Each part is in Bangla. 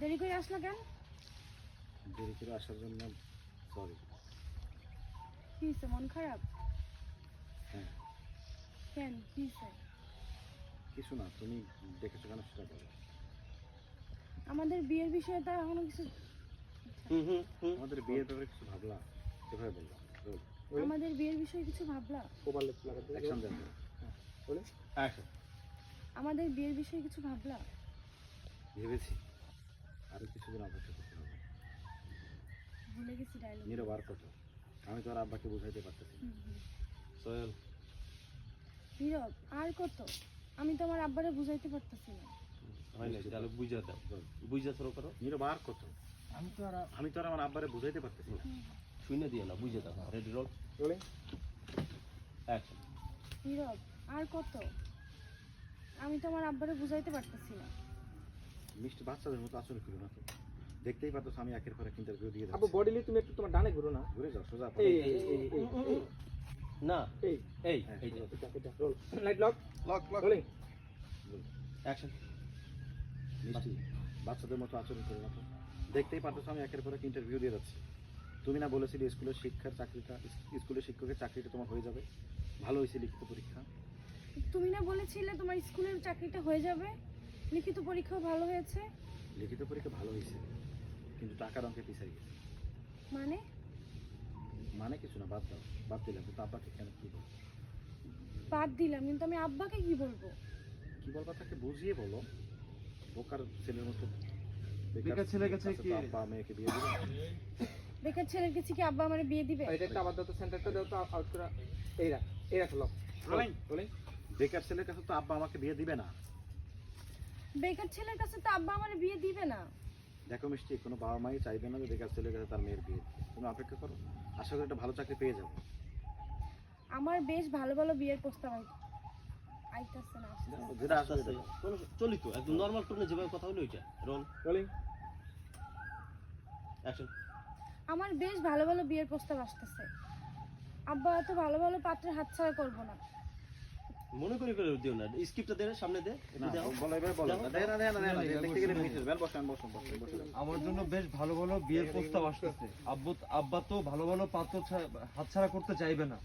দেরি করে আসলা কেন? দেরি করে আসার জন্য সরি কি হয়েছে মন খারাপ? হ্যাঁ। কেন কি হয়েছে? কিছু না তুমি দেখেছ কেন সেটা বলো। আমাদের বিয়ের বিষয়ে তো এখনও কিছু হুম হুম হুম। আমাদের বিয়ের ব্যাপারে কিছু ভাবলা? এভাবে বললাম আমাদের বিয়ের বিষয়ে কিছু ভাবলা? অ্যাকশন দেন। অ্যাকশন আমাদের বিয়ের বিষয়ে কিছু ভাবলা? ভেবেছি। আরও কিছুদিন অপেক্ষা করতে হবে। ভুলে গেছি ডায়লগ নীরব আর কত? আমি তো আর আব্বাকে বুঝাইতে পারতেছি না। সোহেল। নীরব আর কত? আমি তো আমার আব্বারে বুঝাইতে পারতেছি না। হয় না তাহলে বুঝা দাও। বুঝা শুরু করো। নীরব আর কত? আমি তো আর আমি তো আর আমার আব্বারে বুঝাইতে পারতেছি না। শুনে দিও না বুঝে দাও। রেডি রোল অ্যাকশন নীরব আর কত? আমি তো আমার আব্বারে বুঝাইতে পারতেছি না। মিষ্টি বাচ্চাদের মতো আচরণ করো না তো দেখতেই পাচ্ছ আমি একের পর এক ইন্টারভিউ দিয়ে আবু বডিলি তুমি একটু তোমার ডানে ঘুরো না। ঘুরে যাও সোজা এই এই এই না এই এই হ্যাঁ, এই roll light lock lock lock rolling action মিষ্টি বাচ্চাদের মতো আচরণ করো না তো দেখতেই পাচ্ছ আমি একের পর এক ইন্টারভিউ দিয়ে যাচ্ছি। তুমি না বলেছিলে স্কুলের শিক্ষার চাকরিটা স্কুলের শিক্ষকের চাকরিটা তোমার হয়ে যাবে? ভালো হয়েছে লিখিত পরীক্ষা? তুমি না বলেছিলে তোমার স্কুলের চাকরিটা হয়ে যাবে? লিখিত পরীক্ষাও ভালো হয়েছে? লিখিত পরীক্ষা ভালো হয়েছে কিন্তু টাকার অঙ্কে পিছাই গেছে। মানে? মানে কিছু না বাদ দাও বাদ দিলাম কিন্তু আব্বাকে কেন কি বলব? বাদ দিলাম কিন্তু আমি আব্বাকে কি বলব? কি বলবা তাকে বুঝিয়ে বলো। বোকার ছেলের মতো বেকার ছেলের কাছে কি- আব্বা মেয়েকে বিয়ে দিবে? বেকার ছেলের কাছে কি আব্বা আমার বিয়ে দিবে? এটা একটা আবার দাও তো সেন্টারটা দাও তো আউট করা। এই রাখ এই রাখ লক রোলিং রোলিং বেকার ছেলের কাছে তো আব্বা আমাকে বিয়ে দিবে না। বেকার ছেলের কাছে তো আব্বা আমার বিয়ে দিবে না। দেখো মিষ্টি কোনো বাবা মাই চাইবে না যে বেকার ছেলের কাছে তার মেয়ের বিয়ে। তুমি অপেক্ষা করো আশা করি একটা ভালো চাকরি পেয়ে যাবে। আমার বেশ ভালো ভালো বিয়ের প্রস্তাব আই- আইতাছে না যেটা আসবে কোনো চলিত একদম নর্মাল টোনে যেভাবে কথা হলো ওইটা। রোল। রোলিং অ্যাকশন আমার বেশ ভালো ভালো বিয়ের প্রস্তাব আসতেছে। আব্বা এত ভালো ভালো পাত্রের হাতছাড়া করব না। মনে করি করে দিও না। স্ক্রিপ্টটা দে সামনে দে না একটু দেখো বলো। এবার না, না, না, না, না, না, দেখতে গেলে মিনিট বেল বসেন বসুন বসুন বসুন আমার জন্য বেশ ভালো ভালো বিয়ের প্রস্তাব আসতেছে। আব্বু আব্বা তো ভালো ভালো পাত্র হাতছাড়া করতে চাইবে না।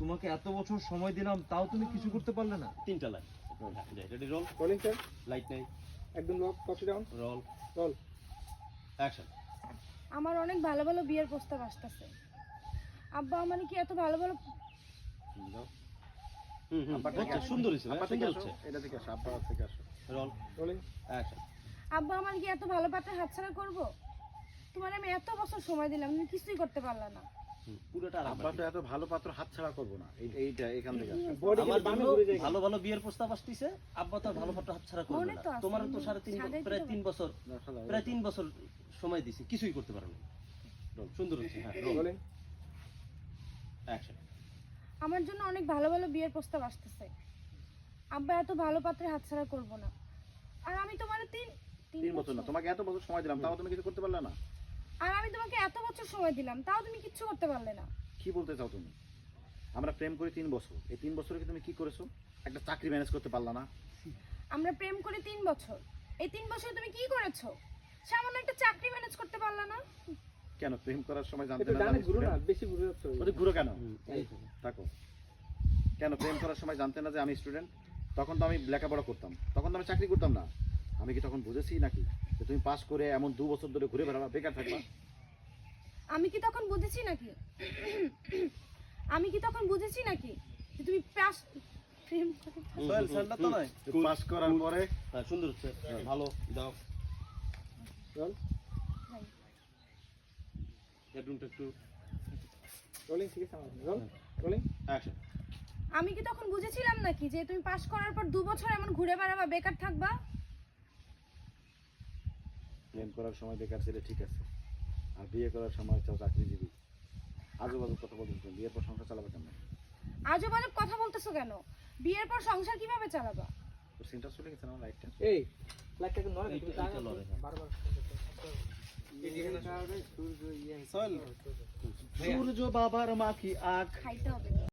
তোমাকে এত বছর সময় দিলাম তাও তুমি কিছু করতে পারলে না। তিনটা line ready roll rolling sir light নেই। একদম lock copy down roll roll action আমার অনেক ভালো ভালো বিয়ের প্রস্তাব আসতেছে। আব্বা আমার কি এত ভালো ভালো হুম, যাও। হুম হুম আব্বা থেকে হচ্ছে, আসো। সুন্দর হয়েছে আব্বা ভাই, থেকে সুন্দর আসো, হচ্ছে। এটা থেকে আসো আব্বা থেকে আসো। রোল। রোলিং। অ্যাকশন আব্বা আমার কি এত ভালো হাতছাড়া করব? তোমার আমি এত বছর সময় দিলাম তুমি কিছুই করতে পারলা না। পুরোটা আব্বা তো এত ভালো পাত্র হাত ছাড়া না। এইটা এখান থেকে আমার বামে জন্য ঘুরে যায়। ভালো ভালো বিয়ের প্রস্তাব আসতেছে। আব্বা তো ভালো পাত্র হাত ছাড়া করবে না। তোমার তো সাড়ে তিন প্রায় তিন বছর প্রায় তিন বছর সময় দিছি কিছুই করতে পারো না। সুন্দর হচ্ছে হ্যাঁ আমার জন্য অনেক ভালো ভালো বিয়ের প্রস্তাব আসতেছে। আব্বা এত ভালো পাত্রের হাতছাড়া করব না। আর আমি তোমার তিন তিন বছর। না তোমাকে এত বছর সময় দিলাম তাও তুমি কিছু করতে পারলে না? আর আমি তোমাকে এত বছর সময় দিলাম তাও তুমি কিচ্ছু করতে পারলে না। কি বলতে চাও তুমি? আমরা প্রেম করি তিন বছর। এই তিন বছরে কি তুমি কি করেছ? একটা চাকরি ম্যানেজ করতে পারলা না। আমরা প্রেম করি তিন বছর। এই তিন বছরে তুমি কি করেছ? সামান্য একটা চাকরি ম্যানেজ করতে পারলে না? কেন? প্রেম করার সময় জানতে না বেশি ঘুরে ঘুরো কেন? থাকো। কেন প্রেম করার সময় জানতে না যে আমি স্টুডেন্ট তখন তো আমি লেখাপড়া করতাম। তখন তো আমি চাকরি করতাম না। আমি কি তখন বুঝেছি নাকি? যে তুমি পাস করে এমন দু বছর ধরে ঘুরে বেড়াবা বেকার থাকবা? আমি কি তখন বুঝেছি নাকি? আমি কি তখন বুঝেছি নাকি? যে তুমি পাস প্রেম তো নয়। পাস করার পরে হ্যাঁ সুন্দর হচ্ছে। ভালো দাও। রোল ভাই, বেডরুমটা একটু রোলিং ঠিক আছে রোলিং অ্যাকশন আমি কি তখন বুঝেছিলাম নাকি যে তুমি পাস করার পর দু বছর এমন ঘুরে বেড়াবা বেকার থাকবা? প্রেম করার সময় বেকার ছেলে ঠিক আছে। আর বিয়ে করার সময় চাও চাকরিজীবী আজু বাজু কথা বলতে তুমি বিয়ের পর সংসার চালাবে কেন আজও বাজব কথা বলতেছো কেন? বিয়ের পর সংসার কীভাবে চালাবা? সিনটা চলে গেছে না? লাইটটা এই লাইটটাকে নয়। বারবার সূর্য বাবার মাখি আখ খাইতে হবে